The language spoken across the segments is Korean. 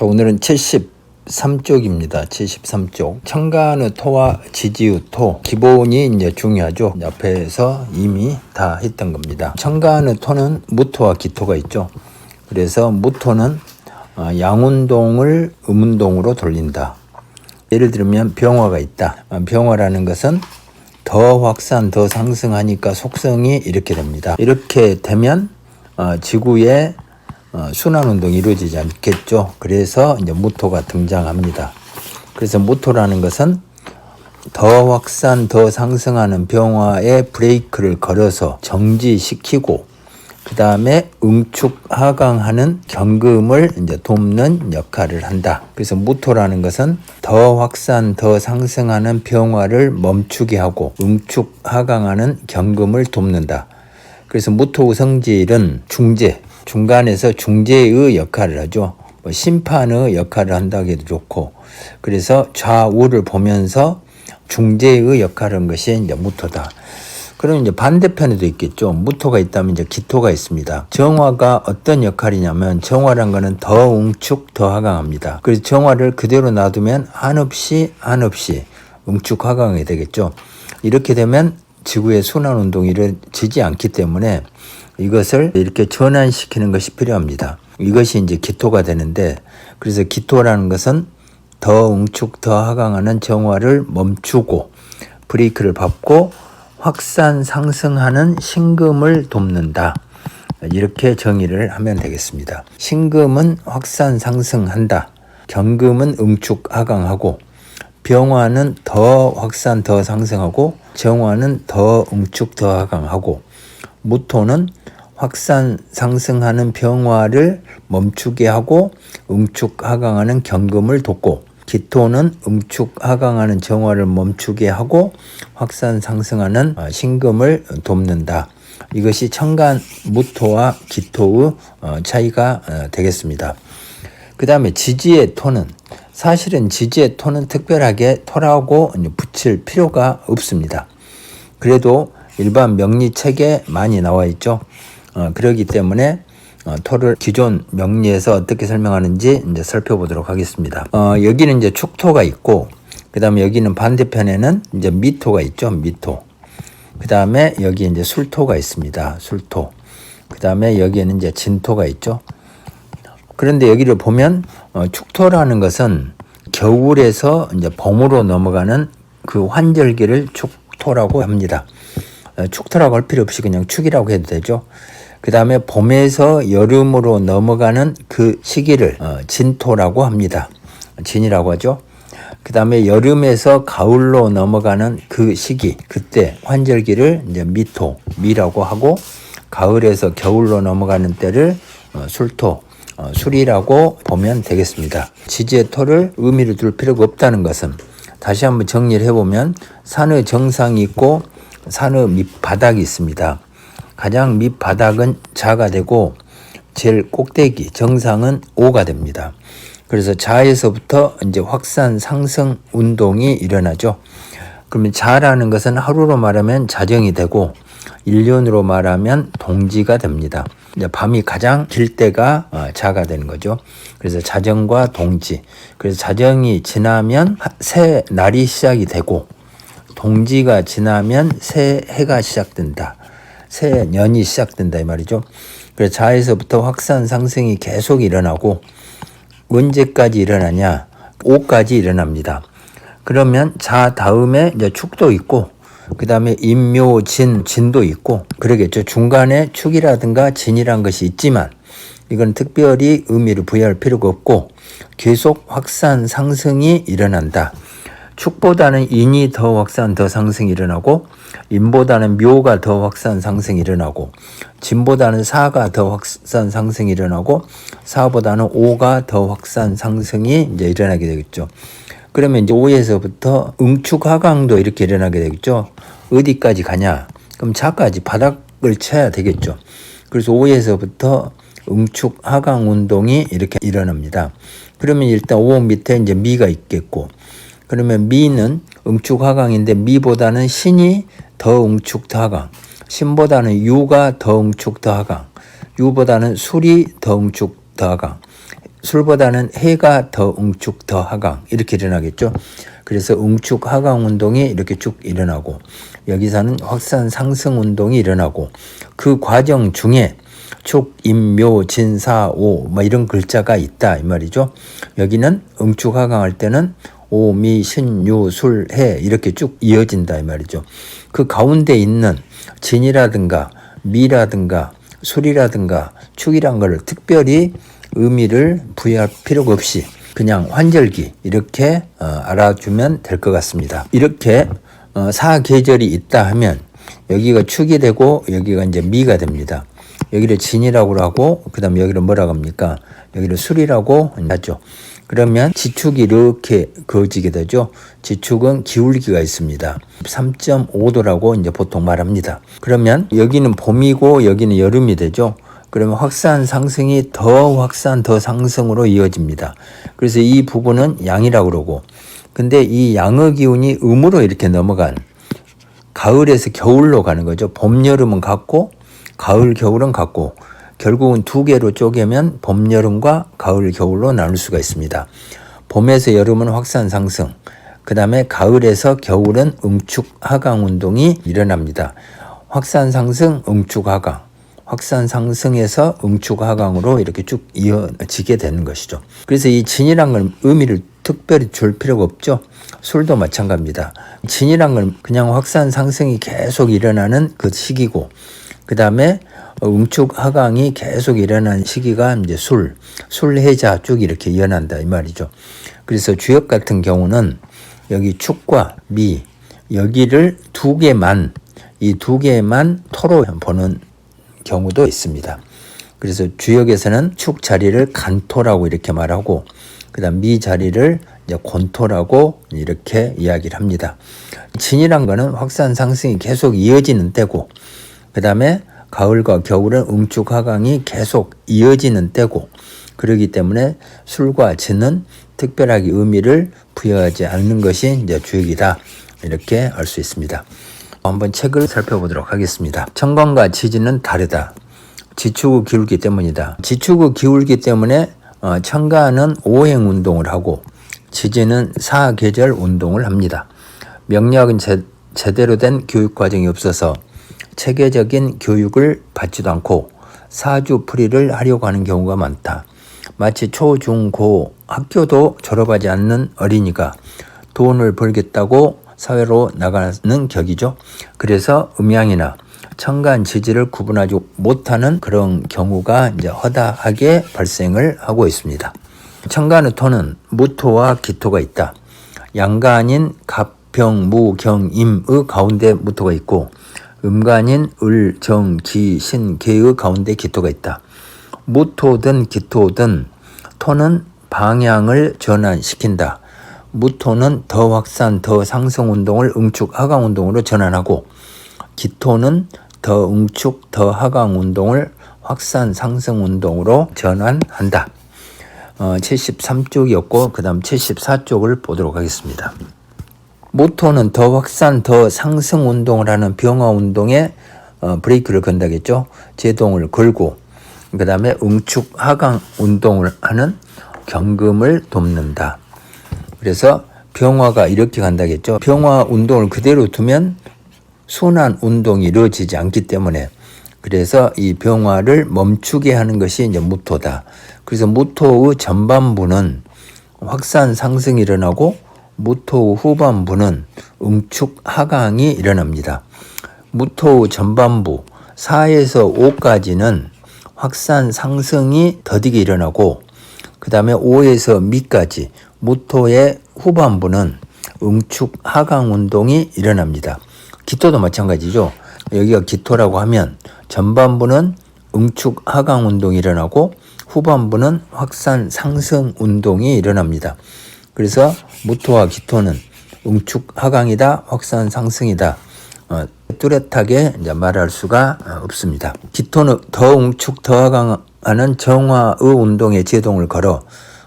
자, 오늘은 73쪽입니다. 73쪽. 청간의 토와 지지의 토. 기본이 이제 중요하죠. 앞에서 이미 다 했던 겁니다. 청간의 토는 무토와 기토가 있죠. 그래서 무토는 어, 양운동을 음운동으로 돌린다. 예를 들면 병화가 있다. 어, 병화라는 것은 더 확산, 더 상승하니까 속성이 이렇게 됩니다. 이렇게 되면 어, 지구에 어, 순환 운동이 이루어지지 않겠죠. 그래서 이제 무토가 등장합니다. 그래서 무토라는 것은 더 확산, 더 상승하는 병화에 브레이크를 걸어서 정지시키고 그 다음에 응축 하강하는 경금을 이제 돕는 역할을 한다. 그래서 무토라는 것은 더 확산, 더 상승하는 병화를 멈추게 하고 응축 하강하는 경금을 돕는다. 그래서 무토 성질은 중재, 중간에서 중재의 역할을 하죠. 뭐 심판의 역할을 한다고 해도 좋고, 그래서 좌우를 보면서 중재의 역할을 한 것이 이제 무토다. 그럼 이제 반대편에도 있겠죠. 무토가 있다면 이제 기토가 있습니다. 정화가 어떤 역할이냐면 정화란 거는 더 웅축 더 하강합니다. 그래서 정화를 그대로 놔두면 한없이 한없이 웅축 하강이 되겠죠. 이렇게 되면 지구의 순환 운동이 이루어지지 않기 때문에 이것을 이렇게 전환시키는 것이 필요합니다. 이것이 이제 기토가 되는데 그래서 기토라는 것은 더 웅축 더 하강하는 정화를 멈추고 브레이크를 밟고 확산 상승하는 신금을 돕는다. 이렇게 정의를 하면 되겠습니다. 신금은 확산 상승한다. 경금은 응축 하강하고 병화는 더 확산 더 상승하고 정화는 더 응축 더 하강하고 무토는 확산 상승하는 병화를 멈추게 하고 응축 하강하는 경금을 돕고 기토는 응축 하강하는 정화를 멈추게 하고 확산 상승하는 어, 신금을 돕는다. 이것이 청간 무토와 기토의 어, 차이가 어, 되겠습니다. 그 다음에 지지의 토는 사실은 지지의 토는 특별하게 토라고 붙일 필요가 없습니다. 그래도 일반 명리책에 많이 나와 있죠. 어, 그러기 때문에 어, 토를 기존 명리에서 어떻게 설명하는지 이제 살펴보도록 하겠습니다. 어, 여기는 이제 축토가 있고, 그 다음에 여기는 반대편에는 이제 미토가 있죠. 미토. 그 다음에 여기 이제 술토가 있습니다. 술토. 그 다음에 여기에는 이제 진토가 있죠. 그런데 여기를 보면 어, 축토라는 것은 겨울에서 이제 봄으로 넘어가는 그 환절기를 축토라고 합니다. 어, 축토라고 할 필요 없이 그냥 축이라고 해도 되죠. 그 다음에 봄에서 여름으로 넘어가는 그 시기를 어, 진토라고 합니다. 진이라고 하죠. 그 다음에 여름에서 가을로 넘어가는 그 시기, 그때 환절기를 이제 미토, 미라고 하고, 가을에서 겨울로 넘어가는 때를 어, 술토, 어, 술이라고 보면 되겠습니다. 지지의 토를 의미를 둘 필요가 없다는 것은 다시 한번 정리를 해보면 산의 정상이 있고 산의 밑바닥이 있습니다. 가장 밑바닥은 자가 되고 제일 꼭대기 정상은 오가 됩니다. 그래서 자에서부터 이제 확산 상승 운동이 일어나죠. 그러면 자라는 것은 하루로 말하면 자정이 되고 1년으로 말하면 동지가 됩니다. 이제 밤이 가장 길 때가 어, 자가 되는 거죠. 그래서 자정과 동지. 그래서 자정이 지나면 새 날이 시작이 되고 동지가 지나면 새 해가 시작된다. 새 년이 시작된다 이 말이죠. 그래서 자에서부터 확산 상승이 계속 일어나고 언제까지 일어나냐? 5까지 일어납니다. 그러면 자 다음에 이제 축도 있고 그 다음에 임묘, 진, 진도 있고 그러겠죠. 중간에 축이라든가 진이란 것이 있지만 이건 특별히 의미를 부여할 필요가 없고 계속 확산 상승이 일어난다. 축보다는 인이 더 확산 더 상승이 일어나고 인보다는 묘가 더 확산 상승이 일어나고 진보다는 사가 더 확산 상승이 일어나고 사보다는 오가 더 확산 상승이 이제 일어나게 되겠죠. 그러면 이제 오에서부터 응축 하강도 이렇게 일어나게 되겠죠. 어디까지 가냐? 그럼 차까지 바닥을 쳐야 되겠죠. 그래서 오에서부터 응축 하강 운동이 이렇게 일어납니다. 그러면 일단 오 밑에 이제 미가 있겠고 그러면 미는 응축 하강인데 미보다는 신이 더 응축 더 하강. 신보다는 유가 더 응축 더 하강. 유보다는 술이 더 응축 더 하강. 술보다는 해가 더 응축 더 하강 이렇게 일어나겠죠. 그래서 응축 하강 운동이 이렇게 쭉 일어나고 여기서는 확산 상승 운동이 일어나고 그 과정 중에 축, 임묘, 진사, 오, 뭐 이런 글자가 있다 이 말이죠. 여기는 응축 하강할 때는 오, 미, 신, 유, 술, 해 이렇게 쭉 이어진다 이 말이죠. 그 가운데 있는 진이라든가 미라든가 술이라든가 축이란 걸 특별히 의미를 부여할 필요가 없이 그냥 환절기 이렇게 어, 알아주면 될 것 같습니다. 이렇게 어, 사계절이 있다 하면 여기가 축이 되고 여기가 이제 미가 됩니다. 여기를 진이라고 하고 그다음 여기를 뭐라고 합니까? 여기를 술이라고 하죠. 그러면 지축이 이렇게 그어지게 되죠. 지축은 기울기가 있습니다. 3.5도라고 이제 보통 말합니다. 그러면 여기는 봄이고 여기는 여름이 되죠. 그러면 확산 상승이 더 확산 더 상승으로 이어집니다. 그래서 이 부분은 양이라고 그러고 근데 이 양의 기운이 음으로 이렇게 넘어간 가을에서 겨울로 가는 거죠. 봄, 여름은 같고 가을, 겨울은 같고 결국은 두 개로 쪼개면 봄, 여름과 가을, 겨울로 나눌 수가 있습니다. 봄에서 여름은 확산 상승, 그 다음에 가을에서 겨울은 응축 하강 운동이 일어납니다. 확산 상승, 응축 하강. 확산 상승에서 응축 하강으로 이렇게 쭉 이어지게 되는 것이죠. 그래서 이 진이란 걸 의미를 특별히 줄 필요가 없죠. 술도 마찬가지입니다. 진이란 건 그냥 확산 상승이 계속 일어나는 그 시기고, 그 다음에 응축 하강이 계속 일어나는 시기가 이제 술, 술해자 쭉 이렇게 이어난다 이 말이죠. 그래서 주역 같은 경우는 여기 축과 미 여기를 두 개만 이 두 개만 토로 보는 경우도 있습니다. 그래서 주역에서는 축 자리를 간토라고 이렇게 말하고 그다음 미 자리를 이제 곤토라고 이렇게 이야기를 합니다. 진이란 거는 확산 상승이 계속 이어지는 때고 그 다음에 가을과 겨울은 응축 하강이 계속 이어지는 때고 그러기 때문에 술과 진은 특별하게 의미를 부여하지 않는 것이 이제 주역이다 이렇게 알 수 있습니다. 한번 책을 살펴보도록 하겠습니다. 청광과 지지는 다르다. 지축의 기울기 때문이다. 지축의 기울기 때문에 어, 청가는 오행 운동을 하고 지지는 사계절 운동을 합니다. 명리학은 제, 제대로 된 교육 과정이 없어서 체계적인 교육을 받지도 않고 사주풀이를 하려고 하는 경우가 많다. 마치 초, 중, 고 학교도 졸업하지 않는 어린이가 돈을 벌겠다고 사회로 나가는 격이죠. 그래서 음양이나 청간 지지를 구분하지 못하는 그런 경우가 이제 허다하게 발생을 하고 있습니다. 청간의 토는 무토와 기토가 있다. 양가 아닌 갑병, 무, 경, 임의 가운데 무토가 있고 음간인 을, 정, 기, 신, 계의 가운데 기토가 있다. 무토든 기토든 토는 방향을 전환시킨다. 무토는 더 확산, 더 상승 운동을 응축 하강 운동으로 전환하고 기토는 더 응축, 더 하강 운동을 확산 상승 운동으로 전환한다. 어, 73쪽이었고 그 다음 74쪽을 보도록 하겠습니다. 모토는 더 확산, 더 상승 운동을 하는 병화 운동에 어, 브레이크를 건다겠죠. 제동을 걸고 그 다음에 응축 하강 운동을 하는 경금을 돕는다. 그래서 병화가 이렇게 간다겠죠. 병화 운동을 그대로 두면 순환 운동이 이루어지지 않기 때문에 그래서 이 병화를 멈추게 하는 것이 이제 무토다. 그래서 무토의 전반부는 확산 상승이 일어나고 무토 후반부는 응축 하강이 일어납니다. 무토 전반부 4에서 5까지는 확산 상승이 더디게 일어나고 그 다음에 5에서 미까지 무토의 후반부는 응축 하강 운동이 일어납니다. 기토도 마찬가지죠. 여기가 기토라고 하면 전반부는 응축 하강 운동이 일어나고 후반부는 확산 상승 운동이 일어납니다. 그래서 무토와 기토는 응축 하강이다, 확산 상승이다. 어, 뚜렷하게 이제 말할 수가 어, 없습니다. 기토는 더 응축, 더 하강하는 정화의 운동에 제동을 걸어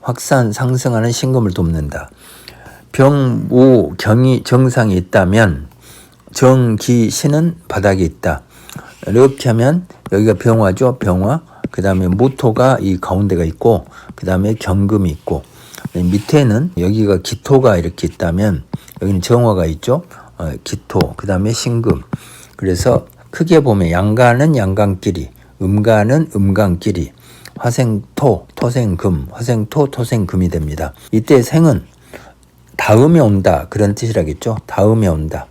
확산 상승하는 신금을 돕는다. 병, 무, 경이 정상이 있다면 정, 기, 신은 바닥에 있다. 이렇게 하면 여기가 병화죠, 병화. 그 다음에 무토가 이 가운데가 있고, 그 다음에 경금이 있고, 밑에는 여기가 기토가 이렇게 있다면, 여기는 정화가 있죠. 어, 기토, 그 다음에 신금. 그래서 크게 보면 양간은 양간끼리, 음간은 음간끼리, 화생토, 토생금, 화생토, 토생금이 됩니다. 이때 생은 다음에 온다 그런 뜻이라겠죠. 다음에 온다.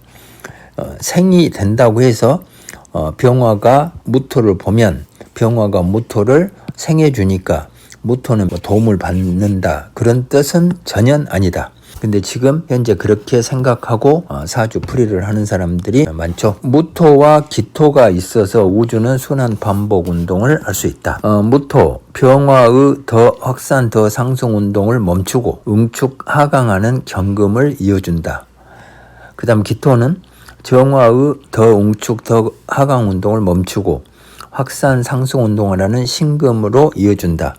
어, 생이 된다고 해서 어, 병화가 무토를 보면 병화가 무토를 생해 주니까 무토는 뭐 도움을 받는다 그런 뜻은 전혀 아니다. 근데 지금 현재 그렇게 생각하고 어, 사주 풀이를 하는 사람들이 많죠. 무토와 기토가 있어서 우주는 순환 반복 운동을 할 수 있다. 어, 무토 병화의 더 확산 더 상승 운동을 멈추고 응축 하강하는 경금을 이어준다. 그 다음 기토는 정화의 더 응축 더 하강 운동을 멈추고 확산 상승 운동을 하는 신금으로 이어준다.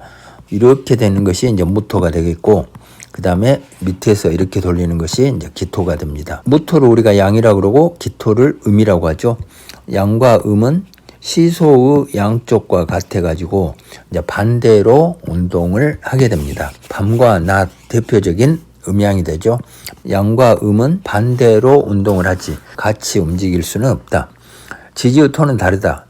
이렇게 되는 것이 이제 무토가 되겠고 그 다음에 밑에서 이렇게 돌리는 것이 이제 기토가 됩니다. 무토를 우리가 양이라고 그러고 기토를 음이라고 하죠. 양과 음은 시소의 양쪽과 같아가지고 이제 반대로 운동을 하게 됩니다. 밤과 낮 대표적인 음양이 되죠. 양과 음은 반대로 운동을 하지 같이 움직일 수는 없다. 지지의 토는 다르다.